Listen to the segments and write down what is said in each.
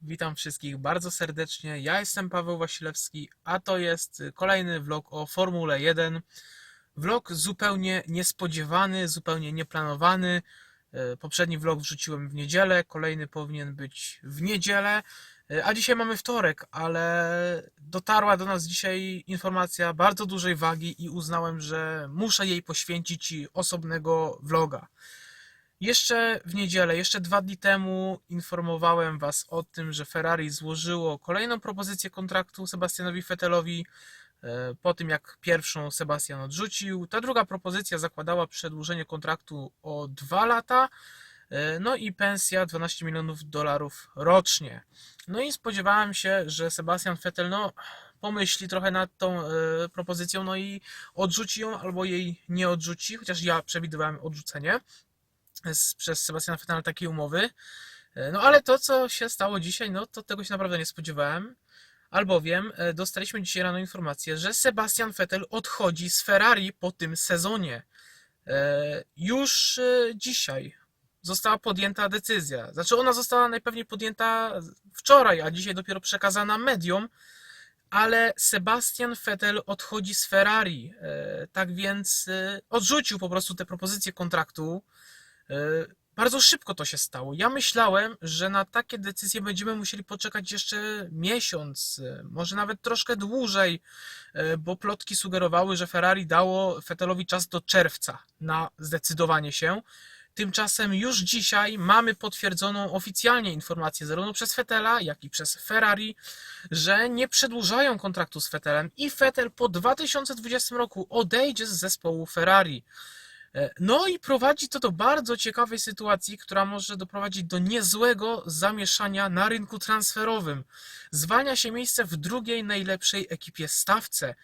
Witam wszystkich bardzo serdecznie. Ja jestem Paweł Wasilewski, a to jest kolejny vlog o Formule 1. Vlog zupełnie niespodziewany, zupełnie nieplanowany. E, Poprzedni vlog wrzuciłem w niedzielę, kolejny powinien być w niedzielę, E, a dzisiaj mamy wtorek, ale dotarła do nas dzisiaj informacja bardzo dużej wagi i uznałem, że muszę jej poświęcić osobnego vloga. Jeszcze w niedzielę, jeszcze dwa dni temu informowałem Was o tym, że Ferrari złożyło kolejną propozycję kontraktu Sebastianowi Vettelowi e, po tym, jak pierwszą Sebastian odrzucił. Ta druga propozycja zakładała przedłużenie kontraktu o dwa lata, e, no i pensja 12 milionów dolarów rocznie. No i spodziewałem się, że Sebastian Vettel no, pomyśli trochę nad tą e, propozycją, no i odrzuci ją albo jej nie odrzuci, chociaż ja przewidywałem odrzucenie przez Sebastiana Vettela takiej umowy. E, No ale to, co się stało dzisiaj, no to tego się naprawdę nie spodziewałem. Albowiem e, dostaliśmy dzisiaj rano informację, że Sebastian Vettel odchodzi z Ferrari po tym sezonie. E, Już dzisiaj została podjęta decyzja. Znaczy ona została najpewniej podjęta wczoraj, a dzisiaj dopiero przekazana mediom, ale Sebastian Vettel odchodzi z Ferrari. Tak więc odrzucił po prostu te propozycje kontraktu. E, Bardzo szybko to się stało. Ja myślałem, że na takie decyzje będziemy musieli poczekać jeszcze miesiąc, e, może nawet troszkę dłużej, e, bo plotki sugerowały, że Ferrari dało Vettelowi czas do czerwca na zdecydowanie się. Tymczasem już dzisiaj mamy potwierdzoną oficjalnie informację zarówno przez Vettela, jak i przez Ferrari, że nie przedłużają kontraktu z Vettelem i Vettel po 2020 roku odejdzie z zespołu Ferrari. E, No i prowadzi to do bardzo ciekawej sytuacji, która może doprowadzić do niezłego zamieszania na rynku transferowym. Zwalnia się miejsce w drugiej najlepszej ekipie stawce.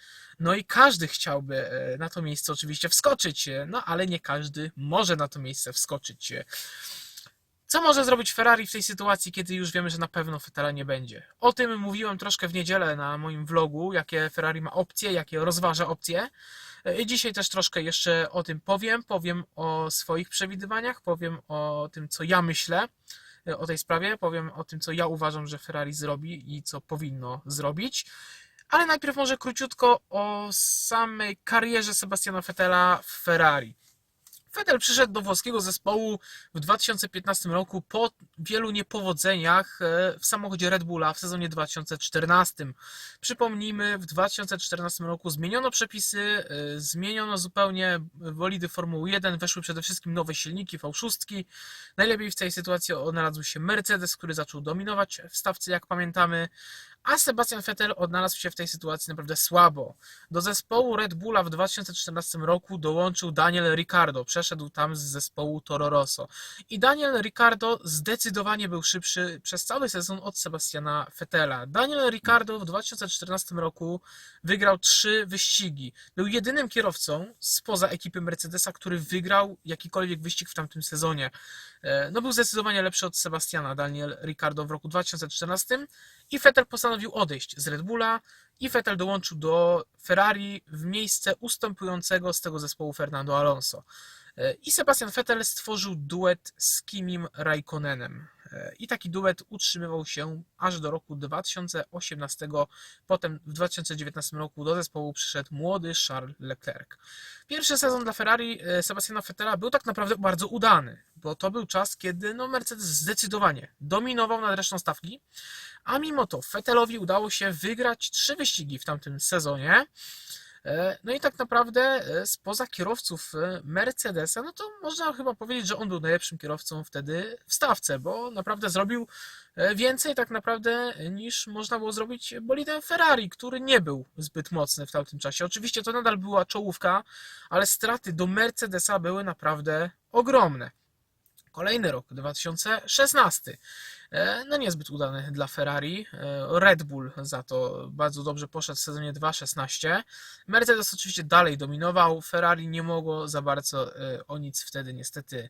No i każdy chciałby e, na to miejsce oczywiście wskoczyć, e, no ale nie każdy może na to miejsce wskoczyć. Co może zrobić Ferrari w tej sytuacji, kiedy już wiemy, że na pewno Vettela nie będzie? O tym mówiłem troszkę w niedzielę na moim vlogu, jakie Ferrari ma opcje, jakie rozważa opcje. Dzisiaj też troszkę jeszcze o tym powiem. Powiem o swoich przewidywaniach, powiem o tym, co ja myślę e, o tej sprawie, powiem o tym, co ja uważam, że Ferrari zrobi i co powinno zrobić. Ale najpierw może króciutko o samej karierze Sebastiana Vettela w Ferrari. Vettel przyszedł do włoskiego zespołu w 2015 roku po wielu niepowodzeniach e, w samochodzie Red Bulla w sezonie 2014. Przypomnijmy, w 2014 roku zmieniono przepisy, e, zmieniono zupełnie bolidy Formuły 1, weszły przede wszystkim nowe silniki V6. Najlepiej w tej sytuacji odnalazł się Mercedes, który zaczął dominować w stawce, jak pamiętamy, a Sebastian Vettel odnalazł się w tej sytuacji naprawdę słabo. Do zespołu Red Bulla w 2014 roku dołączył Daniel Ricciardo, przeszedł tam z zespołu Toro Rosso. I Daniel Ricciardo zdecydowanie był szybszy przez cały sezon od Sebastiana Vettela. Daniel Ricciardo w 2014 roku wygrał trzy wyścigi. Był jedynym kierowcą spoza ekipy Mercedesa, który wygrał jakikolwiek wyścig w tamtym sezonie. E, No był zdecydowanie lepszy od Sebastiana Daniel Ricciardo w roku 2014 i Vettel postanowił odejść z Red Bulla i Vettel dołączył do Ferrari w miejsce ustępującego z tego zespołu Fernando Alonso. E, I Sebastian Vettel stworzył duet z Kimim Raikkonenem. I taki duet utrzymywał się aż do roku 2018. Potem w 2019 roku do zespołu przyszedł młody Charles Leclerc. Pierwszy sezon dla Ferrari e, Sebastiana Vettela był tak naprawdę bardzo udany, bo to był czas, kiedy no, Mercedes zdecydowanie dominował nad resztą stawki, a mimo to Vettelowi udało się wygrać trzy wyścigi w tamtym sezonie. E, No i tak naprawdę e, spoza kierowców e, Mercedesa, no to można chyba powiedzieć, że on był najlepszym kierowcą wtedy w stawce, bo naprawdę zrobił więcej tak naprawdę niż można było zrobić bolidem Ferrari, który nie był zbyt mocny w tamtym czasie. Oczywiście to nadal była czołówka, ale straty do Mercedesa były naprawdę ogromne. Kolejny rok, 2016. E, No niezbyt udany dla Ferrari. E, Red Bull za to bardzo dobrze poszedł w sezonie 2.16. Mercedes oczywiście dalej dominował. Ferrari nie mogło za bardzo e, o nic wtedy niestety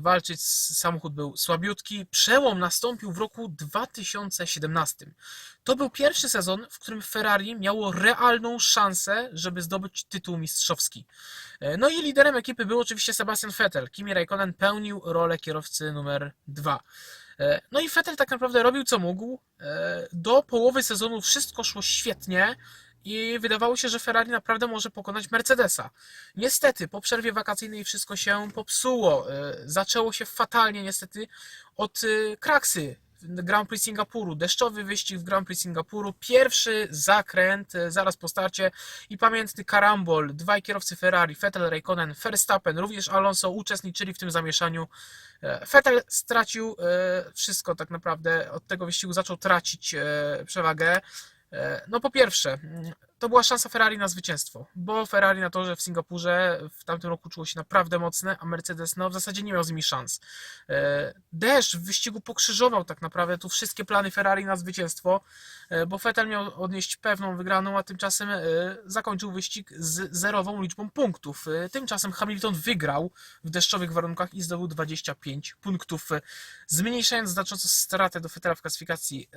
walczyć. Samochód był słabiutki. Przełom nastąpił w roku 2017. To był pierwszy sezon, w którym Ferrari miało realną szansę, żeby zdobyć tytuł mistrzowski. No i liderem ekipy był oczywiście Sebastian Vettel. Kimi Raikkonen pełnił rolę kierowcy numer dwa. E, No i Vettel tak naprawdę robił co mógł. E, Do połowy sezonu wszystko szło świetnie i wydawało się, że Ferrari naprawdę może pokonać Mercedesa. Niestety, po przerwie wakacyjnej wszystko się popsuło. E, Zaczęło się fatalnie niestety od kraksy Grand Prix Singapuru. Deszczowy wyścig w Grand Prix Singapuru. Pierwszy zakręt e, zaraz po starcie i pamiętny karambol. Dwaj kierowcy Ferrari, Vettel, Raikkonen, Verstappen, również Alonso uczestniczyli w tym zamieszaniu. E, Vettel stracił e, wszystko tak naprawdę. Od tego wyścigu zaczął tracić przewagę. No po pierwsze, mm, to była szansa Ferrari na zwycięstwo, bo Ferrari na torze w Singapurze w tamtym roku czuło się naprawdę mocne, a Mercedes no w zasadzie nie miał z nimi szans. E, Deszcz w wyścigu pokrzyżował tak naprawdę tu wszystkie plany Ferrari na zwycięstwo, e, bo Vettel miał odnieść pewną wygraną, a tymczasem e, zakończył wyścig z zerową liczbą punktów. Tymczasem Hamilton wygrał w deszczowych warunkach i zdobył 25 punktów, zmniejszając znacząco stratę do Vettela w klasyfikacji.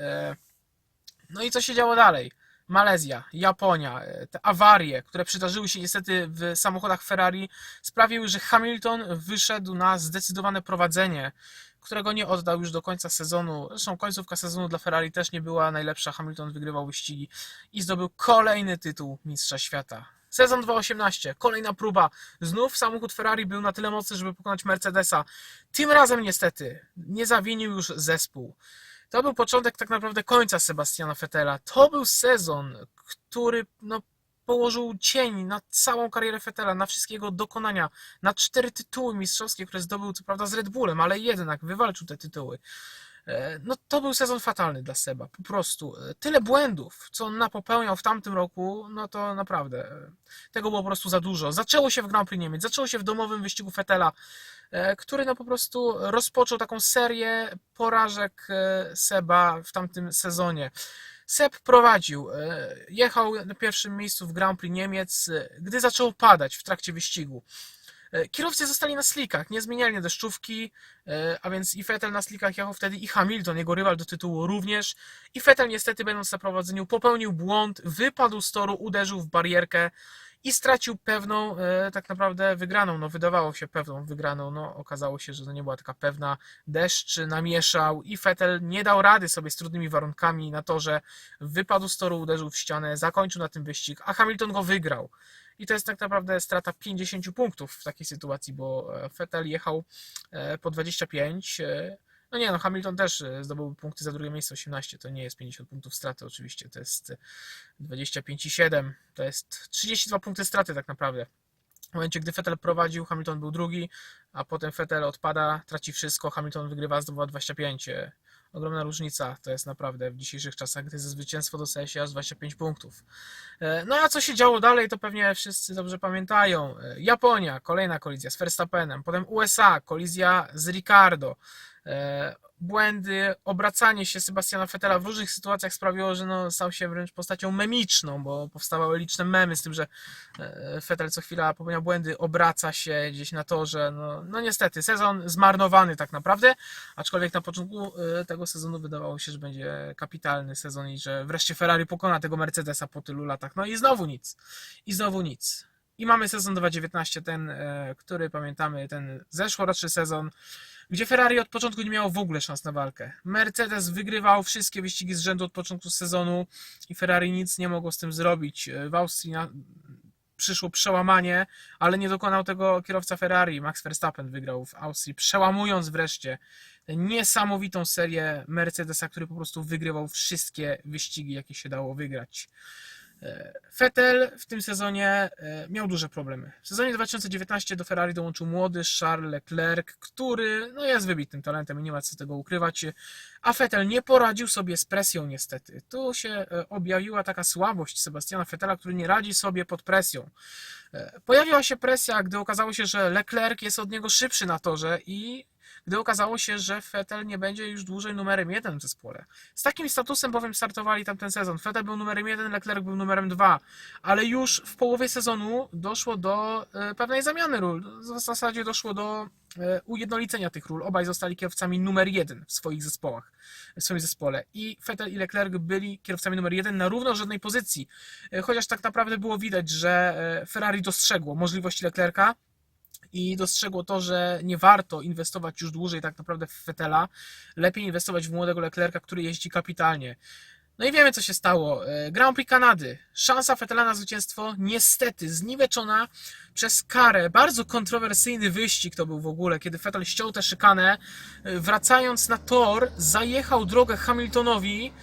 No i co się działo dalej? Malezja, Japonia, e, te awarie, które przydarzyły się niestety w samochodach Ferrari, sprawiły, że Hamilton wyszedł na zdecydowane prowadzenie, którego nie oddał już do końca sezonu. Zresztą końcówka sezonu dla Ferrari też nie była najlepsza. Hamilton wygrywał wyścigi i zdobył kolejny tytuł Mistrza Świata. Sezon 2018, kolejna próba. Znów samochód Ferrari był na tyle mocny, żeby pokonać Mercedesa. Tym razem niestety nie zawinił już zespół. To był początek tak naprawdę końca Sebastiana Vettela. To był sezon, który no, położył cień na całą karierę Vettela, na wszystkie jego dokonania, na cztery tytuły mistrzowskie, które zdobył co prawda z Red Bullem, ale jednak wywalczył te tytuły. E, No to był sezon fatalny dla Seba, po prostu. E, Tyle błędów, co on napopełniał w tamtym roku, no to naprawdę e, tego było po prostu za dużo. Zaczęło się w Grand Prix Niemiec, zaczęło się w domowym wyścigu Vettela, e, który no po prostu rozpoczął taką serię porażek e, Seba w tamtym sezonie. Seb prowadził, e, jechał na pierwszym miejscu w Grand Prix Niemiec, e, gdy zaczęło padać w trakcie wyścigu. E, Kierowcy zostali na slikach, nie zmieniali deszczówki, e, a więc i Vettel na slikach jechał wtedy i Hamilton, jego rywal do tytułu również. I Vettel niestety będąc na prowadzeniu popełnił błąd, wypadł z toru, uderzył w barierkę i stracił pewną e, tak naprawdę wygraną. No wydawało się pewną wygraną, no okazało się, że to nie była taka pewna. Deszcz namieszał i Vettel nie dał rady sobie z trudnymi warunkami na torze. Wypadł z toru, uderzył w ścianę, zakończył na tym wyścig, a Hamilton go wygrał. I to jest tak naprawdę strata 50 punktów w takiej sytuacji, bo e, Vettel jechał e, po 25. e, No nie, no Hamilton też e, zdobył punkty za drugie miejsce 18. To nie jest 50 punktów straty oczywiście, to jest e, 25,7. To jest 32 punkty straty tak naprawdę. W momencie, gdy Vettel prowadził, Hamilton był drugi, a potem Vettel odpada, traci wszystko, Hamilton wygrywa, zdobywa 25. E, Ogromna różnica to jest naprawdę w dzisiejszych czasach, gdy ze zwycięstwo dostaje się aż 25 punktów. E, No a co się działo dalej, to pewnie wszyscy dobrze pamiętają. E, Japonia, kolejna kolizja z Verstappenem, potem USA, kolizja z Ricardo. E, Błędy, obracanie się Sebastiana Vettela w różnych sytuacjach sprawiło, że no, stał się wręcz postacią memiczną, bo powstawały liczne memy z tym, że e, Vettel co chwila popełnia błędy, obraca się gdzieś na torze. No, no niestety, sezon zmarnowany tak naprawdę, aczkolwiek na początku e, tego sezonu wydawało się, że będzie kapitalny sezon i że wreszcie Ferrari pokona tego Mercedesa po tylu latach. No i znowu nic. I znowu nic. I mamy sezon 2019, ten, który pamiętamy, ten zeszłoroczny sezon, gdzie Ferrari od początku nie miało w ogóle szans na walkę. Mercedes wygrywał wszystkie wyścigi z rzędu od początku sezonu i Ferrari nic nie mogło z tym zrobić. W Austrii na... przyszło przełamanie, ale nie dokonał tego kierowca Ferrari. Max Verstappen wygrał w Austrii, przełamując wreszcie tę niesamowitą serię Mercedesa, który po prostu wygrywał wszystkie wyścigi, jakie się dało wygrać. E, Vettel w tym sezonie e, miał duże problemy. W sezonie 2019 do Ferrari dołączył młody Charles Leclerc, który no, jest wybitnym talentem i nie ma co tego ukrywać, a Vettel nie poradził sobie z presją niestety. Tu się e, objawiła taka słabość Sebastiana Vettela, który nie radzi sobie pod presją. E, Pojawiła się presja, gdy okazało się, że Leclerc jest od niego szybszy na torze i gdy okazało się, że Vettel nie będzie już dłużej numerem jeden w zespole. Z takim statusem bowiem startowali tamten sezon. Vettel był numerem jeden, Leclerc był numerem dwa, ale już w połowie sezonu doszło do e, pewnej zamiany ról. W zasadzie doszło do e, ujednolicenia tych ról. Obaj zostali kierowcami numer jeden w swoich zespołach, w swoim zespole. I Vettel i Leclerc byli kierowcami numer jeden na równorzędnej pozycji. E, Chociaż tak naprawdę było widać, że Ferrari dostrzegło możliwości Leclerca, i dostrzegło to, że nie warto inwestować już dłużej tak naprawdę w Fetela. Lepiej inwestować w młodego Leclerca, który jeździ kapitalnie. No i wiemy, co się stało. E, Grand Prix Kanady. Szansa Fetela na zwycięstwo niestety zniweczona przez karę. Bardzo kontrowersyjny wyścig to był w ogóle, kiedy Fettel ściął tę szykanę. E, Wracając na tor, zajechał drogę Hamiltonowi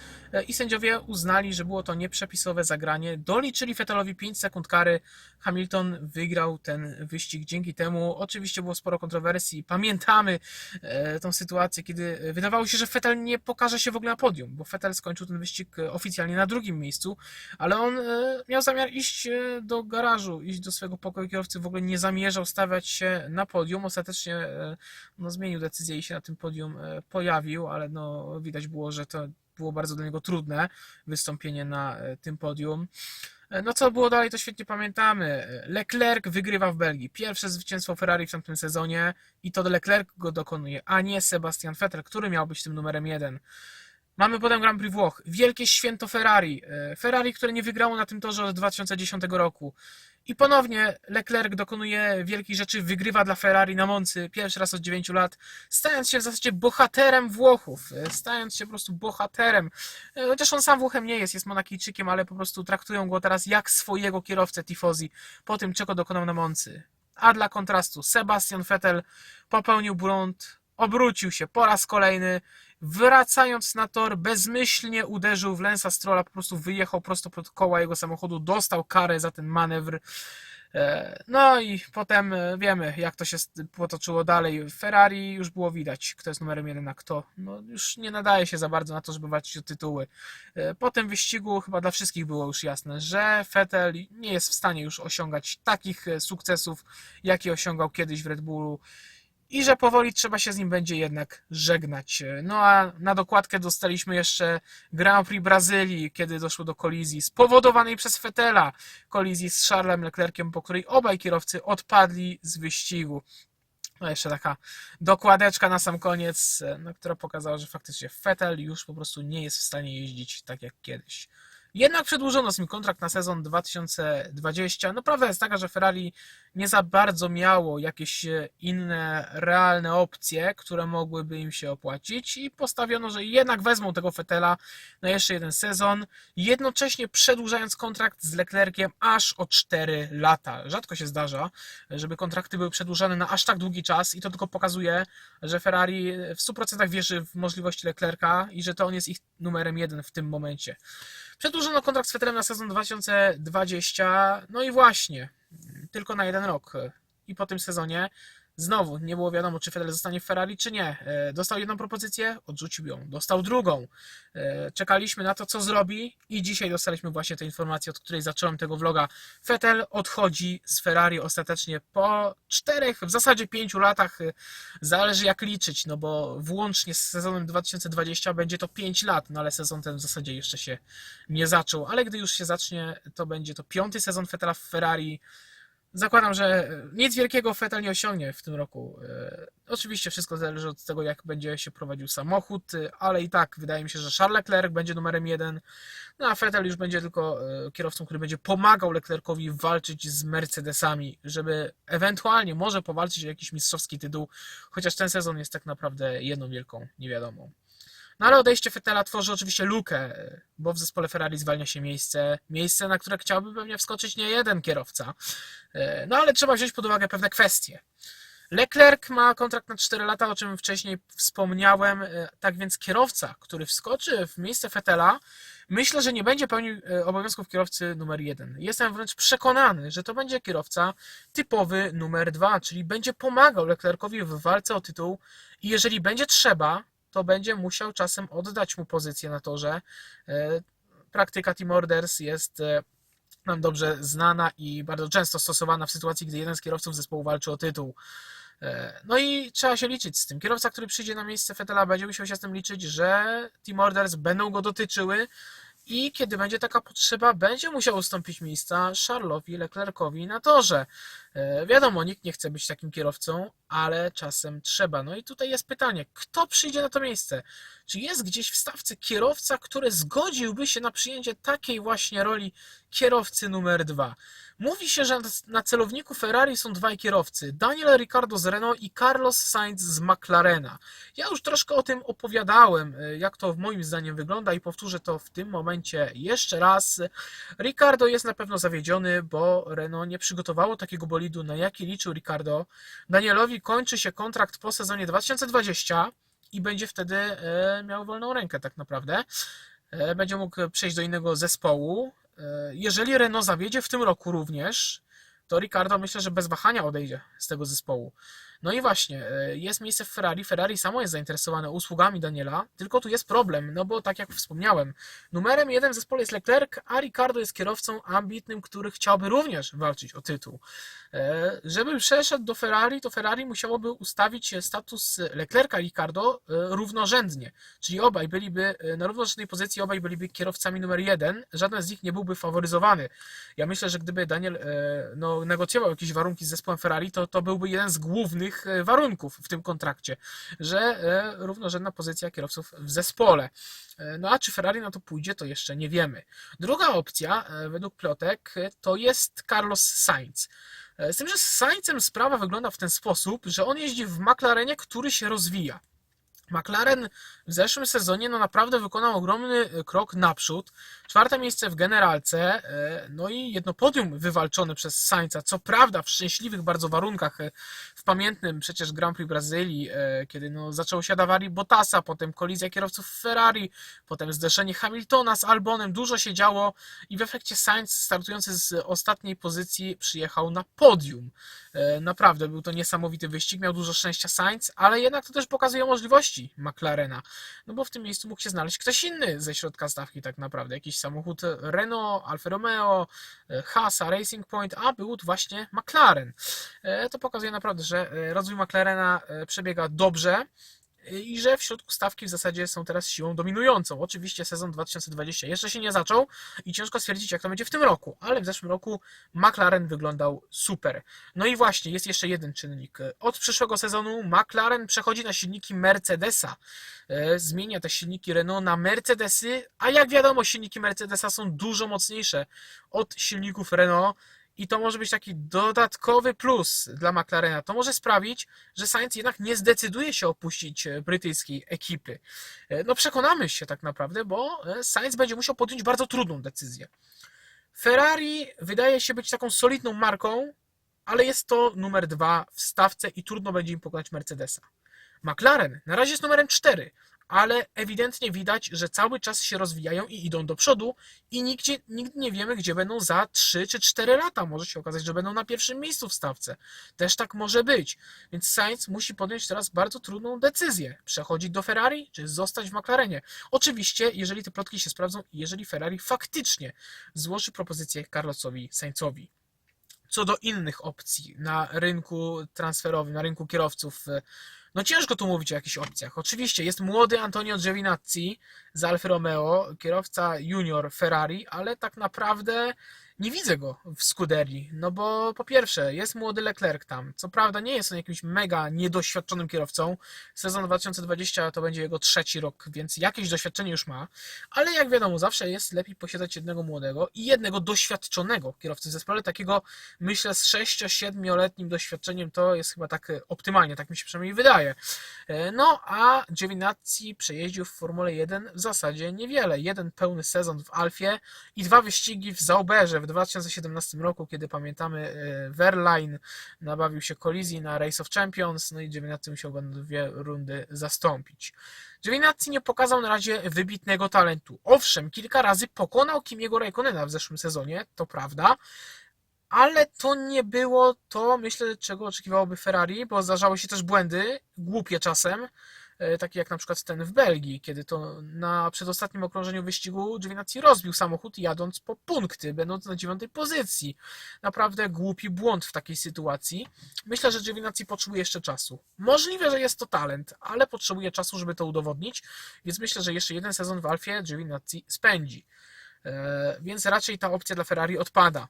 i sędziowie uznali, że było to nieprzepisowe zagranie. Doliczyli Fettelowi 5 sekund kary. Hamilton wygrał ten wyścig dzięki temu. Oczywiście było sporo kontrowersji. Pamiętamy e, tą sytuację, kiedy wydawało się, że Fettel nie pokaże się w ogóle na podium, bo Fettel skończył ten wyścig e, oficjalnie na drugim miejscu, ale on e, miał zamiar iść e, do garażu, iść do swojego pokoju kierowcy, w ogóle nie zamierzał stawiać się na podium. Ostatecznie e, no, zmienił decyzję i się na tym podium e, pojawił, ale no, widać było, że to było bardzo dla niego trudne wystąpienie na e, tym podium. E, No co było dalej, to świetnie pamiętamy. E, Leclerc wygrywa w Belgii. Pierwsze zwycięstwo Ferrari w tamtym sezonie i to Leclerc go dokonuje, a nie Sebastian Vettel, który miał być tym numerem jeden. Mamy potem Grand Prix Włoch. Wielkie święto Ferrari. E, Ferrari, które nie wygrało na tym torze od 2010 roku. I ponownie Leclerc dokonuje wielkich rzeczy, wygrywa dla Ferrari na Moncy pierwszy raz od 9 lat, stając się w zasadzie bohaterem Włochów, e, stając się po prostu bohaterem. E, Chociaż on sam Włochem nie jest, jest Monakijczykiem, ale po prostu traktują go teraz jak swojego kierowcę Tifosi po tym, czego dokonał na Moncy. A dla kontrastu Sebastian Vettel popełnił błąd, obrócił się po raz kolejny, wracając na tor, bezmyślnie uderzył w Lensa Strolla, po prostu wyjechał prosto pod koła jego samochodu, dostał karę za ten manewr. E, No i potem e, wiemy, jak to się potoczyło dalej. Ferrari już było widać, kto jest numerem jeden, a kto. No, już nie nadaje się za bardzo na to, żeby walczyć o tytuły. E, Po tym wyścigu chyba dla wszystkich było już jasne, że Vettel nie jest w stanie już osiągać takich sukcesów, jakie osiągał kiedyś w Red Bullu i że powoli trzeba się z nim będzie jednak żegnać. No a na dokładkę dostaliśmy jeszcze Grand Prix Brazylii, kiedy doszło do kolizji spowodowanej przez Fetela, kolizji z Charlesem Leclerciem, po której obaj kierowcy odpadli z wyścigu. No jeszcze taka dokładeczka na sam koniec, no, która pokazała, że faktycznie Vettel już po prostu nie jest w stanie jeździć tak jak kiedyś. Jednak przedłużono z nim kontrakt na sezon 2020. No prawda jest taka, że Ferrari nie za bardzo miało jakieś e, inne realne opcje, które mogłyby im się opłacić i postawiono, że jednak wezmą tego Fetela na jeszcze jeden sezon, jednocześnie przedłużając kontrakt z Leclerciem aż o 4 lata. Rzadko się zdarza, żeby kontrakty były przedłużane na aż tak długi czas i to tylko pokazuje, że Ferrari w 100% wierzy w możliwości Leclerca i że to on jest ich numerem jeden w tym momencie. Przedłużono kontrakt z Vettelem na sezon 2020, no i właśnie, tylko na jeden rok. I po tym sezonie znowu nie było wiadomo, czy Vettel zostanie w Ferrari, czy nie. E, Dostał jedną propozycję, odrzucił ją. Dostał drugą. E, Czekaliśmy na to, co zrobi i dzisiaj dostaliśmy właśnie tę informację, od której zacząłem tego vloga. Vettel odchodzi z Ferrari ostatecznie po czterech, w zasadzie pięciu latach. e, Zależy jak liczyć, no bo włącznie z sezonem 2020 będzie to 5 lat, no ale sezon ten w zasadzie jeszcze się nie zaczął, ale gdy już się zacznie, to będzie to piąty sezon Vettela w Ferrari. Zakładam, że nic wielkiego Vettel nie osiągnie w tym roku. E, Oczywiście wszystko zależy od tego, jak będzie się prowadził samochód, e, ale i tak wydaje mi się, że Charles Leclerc będzie numerem jeden, no a Vettel już będzie tylko e, kierowcą, który będzie pomagał Leclercowi walczyć z Mercedesami, żeby ewentualnie może powalczyć o jakiś mistrzowski tytuł, chociaż ten sezon jest tak naprawdę jedną wielką niewiadomą. No ale odejście Vettela tworzy oczywiście lukę, bo w zespole Ferrari zwalnia się miejsce, miejsce, na które chciałby pewnie wskoczyć nie jeden kierowca. E, No ale trzeba wziąć pod uwagę pewne kwestie. Leclerc ma kontrakt na 4 lata, o czym wcześniej wspomniałem. E, Tak więc kierowca, który wskoczy w miejsce Vettela, myślę, że nie będzie pełnił e, obowiązków kierowcy numer 1. Jestem wręcz przekonany, że to będzie kierowca typowy numer 2, czyli będzie pomagał Leclercowi w walce o tytuł i jeżeli będzie trzeba, to będzie musiał czasem oddać mu pozycję na torze. E, Praktyka Team Orders jest e, nam dobrze znana i bardzo często stosowana w sytuacji, gdy jeden z kierowców zespołu walczy o tytuł. E, No i trzeba się liczyć z tym. Kierowca, który przyjdzie na miejsce Fetela, będzie musiał się z tym liczyć, że Team Orders będą go dotyczyły i kiedy będzie taka potrzeba, będzie musiał ustąpić miejsca Charlesowi Leclercowi na torze. E, Wiadomo, nikt nie chce być takim kierowcą, ale czasem trzeba. No i tutaj jest pytanie, kto przyjdzie na to miejsce? Czy jest gdzieś w stawce kierowca, który zgodziłby się na przyjęcie takiej właśnie roli kierowcy numer dwa? Mówi się, że na celowniku Ferrari są dwaj kierowcy: Daniel Ricciardo z Renault i Carlos Sainz z McLarena. Ja już troszkę o tym opowiadałem, e, jak to moim zdaniem wygląda, i powtórzę to w tym momencie jeszcze raz. Ricardo jest na pewno zawiedziony, bo Renault nie przygotowało takiego bolidu, na jaki liczył Ricardo. Danielowi kończy się kontrakt po sezonie 2020 i będzie wtedy e, miał wolną rękę, tak naprawdę. E, będzie mógł przejść do innego zespołu. E, Jeżeli Renault zawiedzie w tym roku również, to Ricardo myślę, że bez wahania odejdzie z tego zespołu. No i właśnie, e, jest miejsce w Ferrari. Ferrari samo jest zainteresowane usługami Daniela, tylko tu jest problem, no bo tak jak wspomniałem, numerem jeden w zespole jest Leclerc, a Ricardo jest kierowcą ambitnym, który chciałby również walczyć o tytuł. E, Żeby przeszedł do Ferrari, to Ferrari musiałoby ustawić status Leclerca i Ricardo e, równorzędnie, czyli obaj byliby na równorzędnej pozycji, obaj byliby kierowcami numer jeden, żaden z nich nie byłby faworyzowany. Ja myślę, że gdyby Daniel no, negocjował jakieś warunki z zespołem Ferrari, to to byłby jeden z głównych e, warunków w tym kontrakcie, że e, równorzędna pozycja kierowców w zespole. E, No a czy Ferrari na to pójdzie, to jeszcze nie wiemy. Druga opcja, według plotek, to jest Carlos Sainz. Z tym, że z Sainzem sprawa wygląda w ten sposób, że on jeździ w McLarenie, który się rozwija. McLaren w zeszłym sezonie no naprawdę wykonał ogromny e, krok naprzód. Czwarte miejsce w generalce, e, no i jedno podium wywalczone przez Sainza. Co prawda w szczęśliwych bardzo warunkach, e, w pamiętnym przecież Grand Prix Brazylii, kiedy no zaczęło się od awarii Bottasa, potem kolizja kierowców Ferrari, potem zderzenie Hamiltona z Albonem, dużo się działo i w efekcie Sainz startujący z ostatniej pozycji przyjechał na podium. Naprawdę był to niesamowity wyścig, miał dużo szczęścia Sainz, ale jednak to też pokazuje możliwości McLarena. No bo w tym miejscu mógł się znaleźć ktoś inny ze środka stawki tak naprawdę. Jakiś samochód Renault, Alfa Romeo, e, Haasa, Racing Point, a był właśnie McLaren. E, To pokazuje naprawdę, że e, rozwój McLarena przebiega dobrze i że w środku stawki w zasadzie są teraz siłą dominującą. Oczywiście sezon 2020 jeszcze się nie zaczął i ciężko stwierdzić, jak to będzie w tym roku, ale w zeszłym roku McLaren wyglądał super. No i właśnie, jest jeszcze jeden czynnik. Od przyszłego sezonu McLaren przechodzi na silniki Mercedesa. E, Zmienia te silniki Renault na Mercedesy, a jak wiadomo, silniki Mercedesa są dużo mocniejsze od silników Renault. I to może być taki dodatkowy plus dla McLarena. To może sprawić, że Sainz jednak nie zdecyduje się opuścić e, brytyjskiej ekipy. E, No przekonamy się tak naprawdę, bo e, Sainz będzie musiał podjąć bardzo trudną decyzję. Ferrari wydaje się być taką solidną marką, ale jest to numer dwa w stawce i trudno będzie im pokonać Mercedesa. McLaren na razie jest numerem 4, ale ewidentnie widać, że cały czas się rozwijają i idą do przodu i nigdzie, nigdy nie wiemy, gdzie będą za 3 czy 4 lata. Może się okazać, że będą na pierwszym miejscu w stawce. Też tak może być. Więc Sainz musi podjąć teraz bardzo trudną decyzję. Przechodzić do Ferrari, czy zostać w McLarenie. Oczywiście, jeżeli te plotki się sprawdzą i jeżeli Ferrari faktycznie złoży propozycję Carlosowi Sainzowi. Co do innych opcji na rynku transferowym, na rynku kierowców, no ciężko tu mówić o jakichś opcjach. Oczywiście jest młody Antonio Giovinazzi z Alfa Romeo, kierowca junior Ferrari, ale tak naprawdę nie widzę go w Scuderii. No bo po pierwsze, jest młody Leclerc tam. Co prawda nie jest on jakimś mega niedoświadczonym kierowcą. Sezon 2020 to będzie jego trzeci rok, więc jakieś doświadczenie już ma. Ale jak wiadomo, zawsze jest lepiej posiadać jednego młodego i jednego doświadczonego kierowcy w zespole. Takiego myślę z 6-7-letnim doświadczeniem to jest chyba tak e, optymalnie, tak mi się przynajmniej wydaje. E, No a Giovinazzi przejeździł w Formule 1 w zasadzie niewiele. Jeden pełny sezon w Alfie i dwa wyścigi w Zauberze w 2017 roku, kiedy pamiętamy Verline nabawił się kolizji na Race of Champions, no i Giovinazzi musiał go na dwie rundy zastąpić. Giovinazzi nie pokazał na razie wybitnego talentu. Owszem, kilka razy pokonał Kimiego Raikkonena w zeszłym sezonie, to prawda, ale to nie było to, myślę, czego oczekiwałoby Ferrari, bo zdarzały się też błędy, głupie czasem, e, takie jak na przykład ten w Belgii, kiedy to na przedostatnim okrążeniu wyścigu Giovinazzi rozbił samochód jadąc po punkty, będąc na dziewiątej pozycji. Naprawdę głupi błąd w takiej sytuacji. Myślę, że Giovinazzi potrzebuje jeszcze czasu. Możliwe, że jest to talent, ale potrzebuje czasu, żeby to udowodnić, więc myślę, że jeszcze jeden sezon w Alfie Giovinazzi spędzi. E, Więc raczej ta opcja dla Ferrari odpada.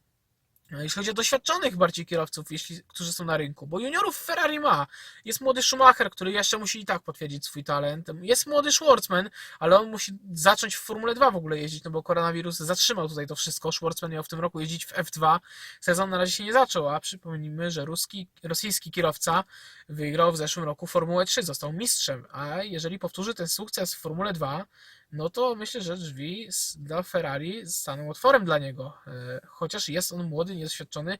No, Jeśli chodzi o doświadczonych bardziej kierowców, jeśli, którzy są na rynku, bo juniorów Ferrari ma. Jest młody Schumacher, który jeszcze musi i tak potwierdzić swój talent. Jest młody Schwartzman, ale on musi zacząć w Formule 2 w ogóle jeździć, no bo koronawirus zatrzymał tutaj to wszystko. Schwartzman miał w tym roku jeździć w F2. Sezon na razie się nie zaczął, a przypomnijmy, że ruski, rosyjski kierowca wygrał w zeszłym roku Formułę 3, został mistrzem, a jeżeli powtórzy ten sukces w Formule 2, no to myślę, że drzwi dla Ferrari staną otworem dla niego. E, Chociaż jest on młody, niedoświadczony,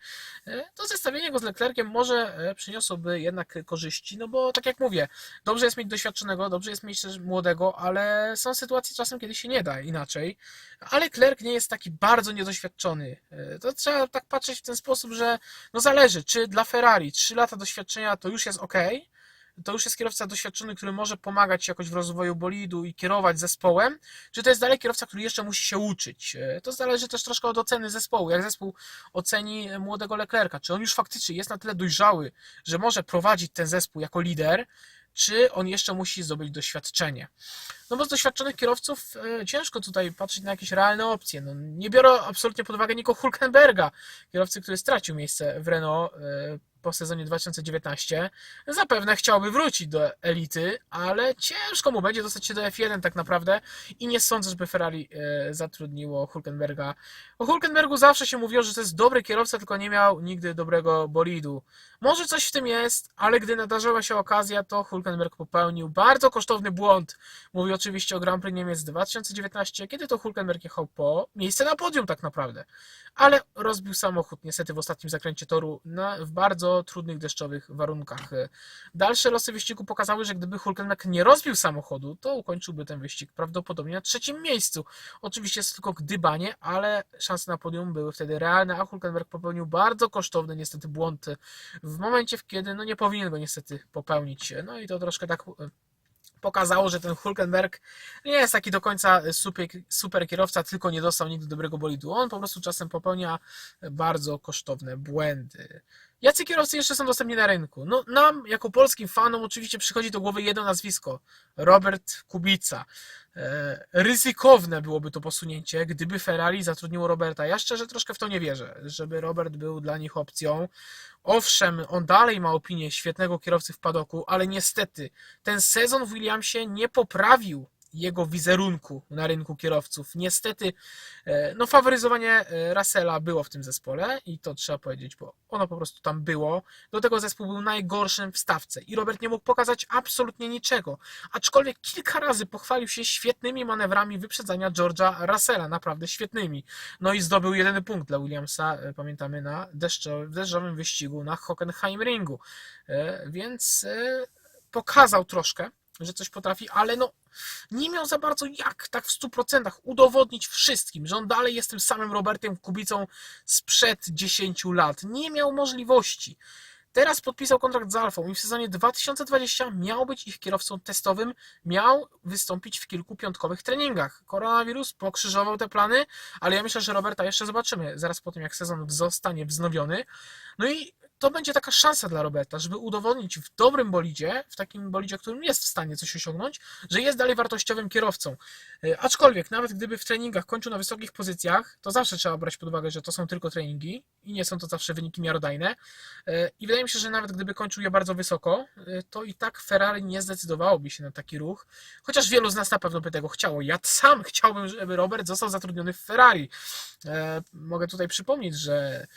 e, to zestawienie go z Leclerciem może e, przyniosłoby jednak korzyści, no bo tak jak mówię, dobrze jest mieć doświadczonego, dobrze jest mieć też młodego, ale są sytuacje czasem, kiedy się nie da inaczej. A Leclerc nie jest taki bardzo niedoświadczony. To trzeba tak patrzeć w ten sposób, że no zależy, czy dla Ferrari 3 lata doświadczenia to już jest ok, to już jest kierowca doświadczony, który może pomagać jakoś w rozwoju bolidu i kierować zespołem, czy to jest dalej kierowca, który jeszcze musi się uczyć. E, To zależy też troszkę od oceny zespołu. Jak zespół oceni młodego Leclerca, czy on już faktycznie jest na tyle dojrzały, że może prowadzić ten zespół jako lider, czy on jeszcze musi zdobyć doświadczenie. No bo z doświadczonych kierowców e, ciężko tutaj patrzeć na jakieś realne opcje. No, nie biorę absolutnie pod uwagę Nico Hulkenberga, kierowcy, który stracił miejsce w Renault e, po sezonie 2019. Zapewne chciałby wrócić do elity, ale ciężko mu będzie dostać się do F1 tak naprawdę i nie sądzę, żeby Ferrari e, zatrudniło Hulkenberga. O Hulkenbergu zawsze się mówiło, że to jest dobry kierowca, tylko nie miał nigdy dobrego bolidu. Może coś w tym jest, ale gdy nadarzyła się okazja, to Hulkenberg popełnił bardzo kosztowny błąd. Mówię oczywiście o Grand Prix Niemiec 2019, kiedy to Hulkenberg jechał po miejsce na podium tak naprawdę. Ale rozbił samochód niestety w ostatnim zakręcie toru na, w bardzo trudnych deszczowych warunkach. Dalsze losy wyścigu pokazały, że gdyby Hulkenberg nie rozbił samochodu, to ukończyłby ten wyścig prawdopodobnie na trzecim miejscu. Oczywiście jest tylko gdybanie, ale szanse na podium były wtedy realne, a Hulkenberg popełnił bardzo kosztowny niestety błąd w momencie, w kiedy no nie powinien go niestety popełnić. No i to troszkę tak e, pokazało, że ten Hulkenberg nie jest taki do końca super, super kierowca, tylko nie dostał nigdy dobrego bolidu. On po prostu czasem popełnia bardzo kosztowne błędy. Jacy kierowcy jeszcze są dostępni na rynku? No, nam, jako polskim fanom, oczywiście przychodzi do głowy jedno nazwisko: Robert Kubica. E, ryzykowne byłoby to posunięcie, gdyby Ferrari zatrudniło Roberta. Ja szczerze troszkę w to nie wierzę, żeby Robert był dla nich opcją. Owszem, on dalej ma opinię świetnego kierowcy w padoku, ale niestety ten sezon w Williamsie nie poprawił jego wizerunku na rynku kierowców. Niestety, e, no faworyzowanie e, Russella było w tym zespole i to trzeba powiedzieć, bo ono po prostu tam było. Do tego zespół był najgorszym w stawce i Robert nie mógł pokazać absolutnie niczego. Aczkolwiek kilka razy pochwalił się świetnymi manewrami wyprzedzania George'a Russella, naprawdę świetnymi. No i zdobył jeden punkt dla Williamsa, e, pamiętamy, na deszczowym wyścigu na Hockenheimringu. E, Więc pokazał troszkę, że coś potrafi, ale no nie miał za bardzo jak tak w 100% udowodnić wszystkim, że on dalej jest tym samym Robertem Kubicą sprzed 10 lat. Nie miał możliwości. Teraz podpisał kontrakt z Alfą i w sezonie 2020 miał być ich kierowcą testowym, miał wystąpić w kilku piątkowych treningach. Koronawirus pokrzyżował te plany, ale ja myślę, że Roberta jeszcze zobaczymy zaraz po tym, jak sezon zostanie wznowiony. No i to będzie taka szansa dla Roberta, żeby udowodnić w dobrym bolidzie, w takim bolidzie, którym jest w stanie coś osiągnąć, że jest dalej wartościowym kierowcą. E, Aczkolwiek, nawet gdyby w treningach kończył na wysokich pozycjach, to zawsze trzeba brać pod uwagę, że to są tylko treningi i nie są to zawsze wyniki miarodajne. E, I wydaje mi się, że nawet gdyby kończył je bardzo wysoko, e, to i tak Ferrari nie zdecydowałoby się na taki ruch. Chociaż wielu z nas na pewno by tego chciało. Ja sam chciałbym, żeby Robert został zatrudniony w Ferrari. Mogę tutaj przypomnieć, że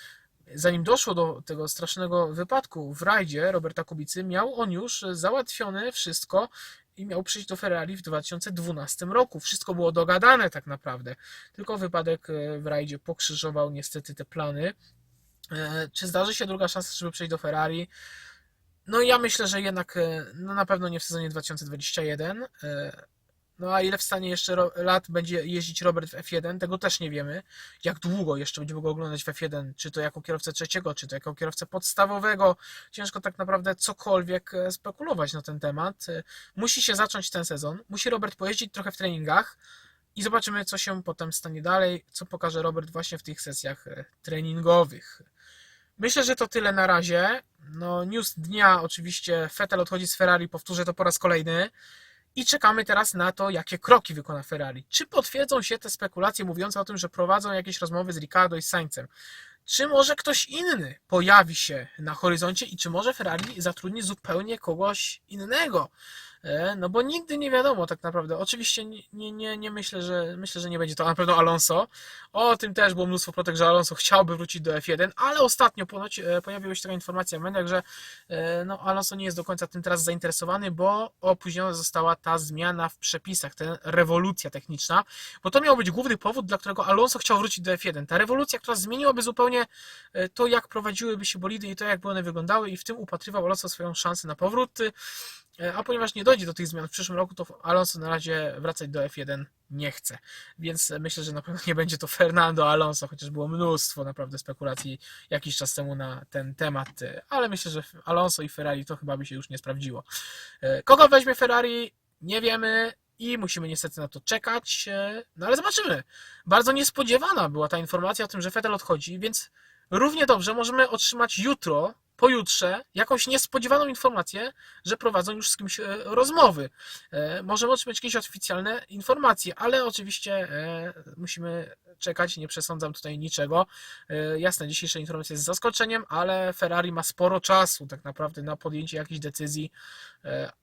zanim doszło do tego strasznego wypadku w rajdzie Roberta Kubicy, miał on już załatwione wszystko i miał przyjść do Ferrari w 2012 roku. Wszystko było dogadane tak naprawdę. Tylko wypadek e, w rajdzie pokrzyżował niestety te plany. E, Czy zdarzy się druga szansa, żeby przejść do Ferrari? No ja myślę, że jednak e, no na pewno nie w sezonie 2021. No a ile w stanie jeszcze lat będzie jeździć Robert w F1, tego też nie wiemy. Jak długo jeszcze będziemy go oglądać w F1, czy to jako kierowcę trzeciego, czy to jako kierowcę podstawowego. Ciężko tak naprawdę cokolwiek e, spekulować na ten temat. E, Musi się zacząć ten sezon, musi Robert pojeździć trochę w treningach i zobaczymy, co się potem stanie dalej, co pokaże Robert właśnie w tych sesjach e, treningowych. Myślę, że to tyle na razie. No, news dnia oczywiście Vettel odchodzi z Ferrari, powtórzę to po raz kolejny. I czekamy teraz na to, jakie kroki wykona Ferrari. Czy potwierdzą się te spekulacje mówiące o tym, że prowadzą jakieś rozmowy z Ricardo i z Saincem? czy może ktoś inny pojawi się na horyzoncie i czy może Ferrari zatrudni zupełnie kogoś innego. E, No bo nigdy nie wiadomo tak naprawdę. Oczywiście nie, nie, nie, myślę, że myślę, że nie będzie to na pewno Alonso. O tym też było mnóstwo plotek, że Alonso chciałby wrócić do F1, ale ostatnio ponoć e, pojawiła się taka informacja mediach, że e, no, Alonso nie jest do końca tym teraz zainteresowany, bo opóźniona została ta zmiana w przepisach, ta rewolucja techniczna, bo to miał być główny powód, dla którego Alonso chciał wrócić do F1. Ta rewolucja, która zmieniłaby zupełnie to, jak prowadziłyby się bolidy i to, jakby one wyglądały i w tym upatrywał Alonso swoją szansę na powrót. A ponieważ nie dojdzie do tych zmian w przyszłym roku, to Alonso na razie wracać do F1 nie chce. Więc myślę, że na pewno nie będzie to Fernando Alonso, chociaż było mnóstwo naprawdę spekulacji jakiś czas temu na ten temat. Ale myślę, że Alonso i Ferrari to chyba by się już nie sprawdziło. Kogo weźmie Ferrari? Nie wiemy. I musimy niestety na to czekać, no ale zobaczymy. Bardzo niespodziewana była ta informacja o tym, że Vettel odchodzi, więc równie dobrze możemy otrzymać jutro, pojutrze, jakąś niespodziewaną informację, że prowadzą już z kimś e, rozmowy. E, Możemy otrzymać jakieś oficjalne informacje, ale oczywiście e, musimy czekać, nie przesądzam tutaj niczego. Jasne, dzisiejsza informacja jest zaskoczeniem, ale Ferrari ma sporo czasu tak naprawdę na podjęcie jakichś decyzji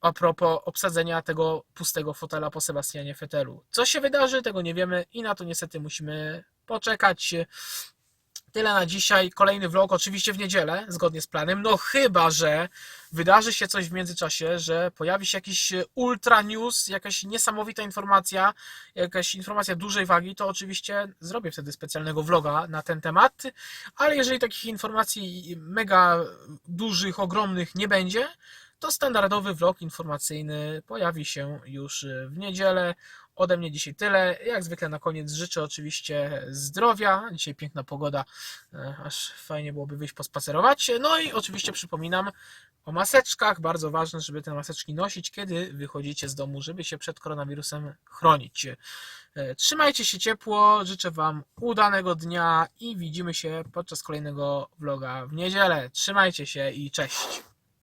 a propos obsadzenia tego pustego fotela po Sebastianie Vettelu. Co się wydarzy, tego nie wiemy i na to niestety musimy poczekać. Tyle na dzisiaj. Kolejny vlog oczywiście w niedzielę, zgodnie z planem. No chyba, że wydarzy się coś w międzyczasie, że pojawi się jakiś ultra news, jakaś niesamowita informacja, jakaś informacja dużej wagi, to oczywiście zrobię wtedy specjalnego vloga na ten temat. Ale jeżeli takich informacji mega dużych, ogromnych nie będzie, to standardowy vlog informacyjny pojawi się już w niedzielę. Ode mnie dzisiaj tyle. Jak zwykle na koniec życzę oczywiście zdrowia. Dzisiaj piękna pogoda, e, aż fajnie byłoby wyjść pospacerować. No i oczywiście przypominam o maseczkach. Bardzo ważne, żeby te maseczki nosić, kiedy wychodzicie z domu, żeby się przed koronawirusem chronić. E, Trzymajcie się ciepło, życzę Wam udanego dnia i widzimy się podczas kolejnego vloga w niedzielę. Trzymajcie się i cześć.